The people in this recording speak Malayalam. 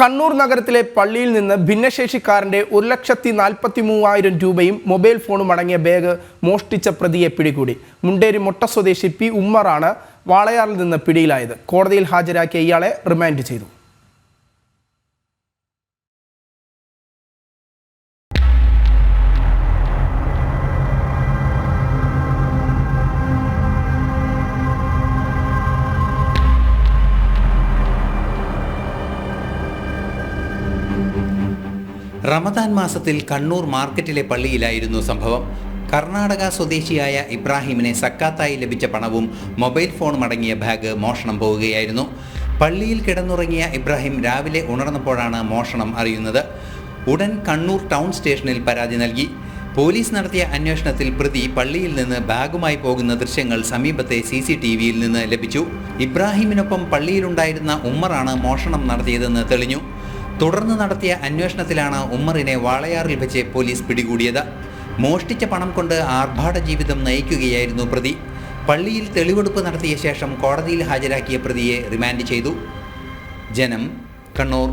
കണ്ണൂർ നഗരത്തിലെ പള്ളിയിൽ നിന്ന് ഭിന്നശേഷിക്കാരന്റെ ഒരു ലക്ഷത്തി നാൽപ്പത്തി മൂവായിരം രൂപയും മൊബൈൽ ഫോണും അടങ്ങിയ ബാഗ് മോഷ്ടിച്ച പ്രതിയെ പിടികൂടി. മുണ്ടേരി മൊട്ട സ്വദേശി പി ഉമ്മറാണ് വാളയാറിൽ നിന്ന് പിടിയിലായത്. കോടതിയിൽ ഹാജരാക്കിയ ഇയാളെ റിമാൻഡ് ചെയ്തു. റമദാൻ മാസത്തിൽ കണ്ണൂർ മാർക്കറ്റിലെ പള്ളിയിലായിരുന്നു സംഭവം. കർണാടക സ്വദേശിയായ ഇബ്രാഹിമിനെ സക്കാത്തായി ലഭിച്ച പണവും മൊബൈൽ ഫോണും അടങ്ങിയ ബാഗ് മോഷണം പോവുകയായിരുന്നു. പള്ളിയിൽ കിടന്നുറങ്ങിയ ഇബ്രാഹിം രാവിലെ ഉണർന്നപ്പോഴാണ് മോഷണം അറിയുന്നത്. ഉടൻ കണ്ണൂർ ടൗൺ സ്റ്റേഷനിൽ പരാതി നൽകി. പോലീസ് നടത്തിയ അന്വേഷണത്തിൽ പ്രതി പള്ളിയിൽ നിന്ന് ബാഗുമായി പോകുന്ന ദൃശ്യങ്ങൾ സമീപത്തെ സി സി ടി വിയിൽ നിന്ന് ലഭിച്ചു. ഇബ്രാഹിമിനൊപ്പം പള്ളിയിലുണ്ടായിരുന്ന ഉമ്മറാണ് മോഷണം നടത്തിയതെന്ന് തെളിഞ്ഞു. തുടർന്ന് നടത്തിയ അന്വേഷണത്തിലാണ് ഉമ്മറിനെ വാളയാറിൽ വെച്ച് പോലീസ് പിടികൂടിയത്. മോഷ്ടിച്ച പണം കൊണ്ട് ആർഭാട ജീവിതം നയിക്കുകയായിരുന്നു പ്രതി. പള്ളിയിൽ തെളിവെടുപ്പ് നടത്തിയ ശേഷം കോടതിയിൽ ഹാജരാക്കിയ പ്രതിയെ റിമാൻഡ് ചെയ്തു. ജനം കണ്ണൂർ.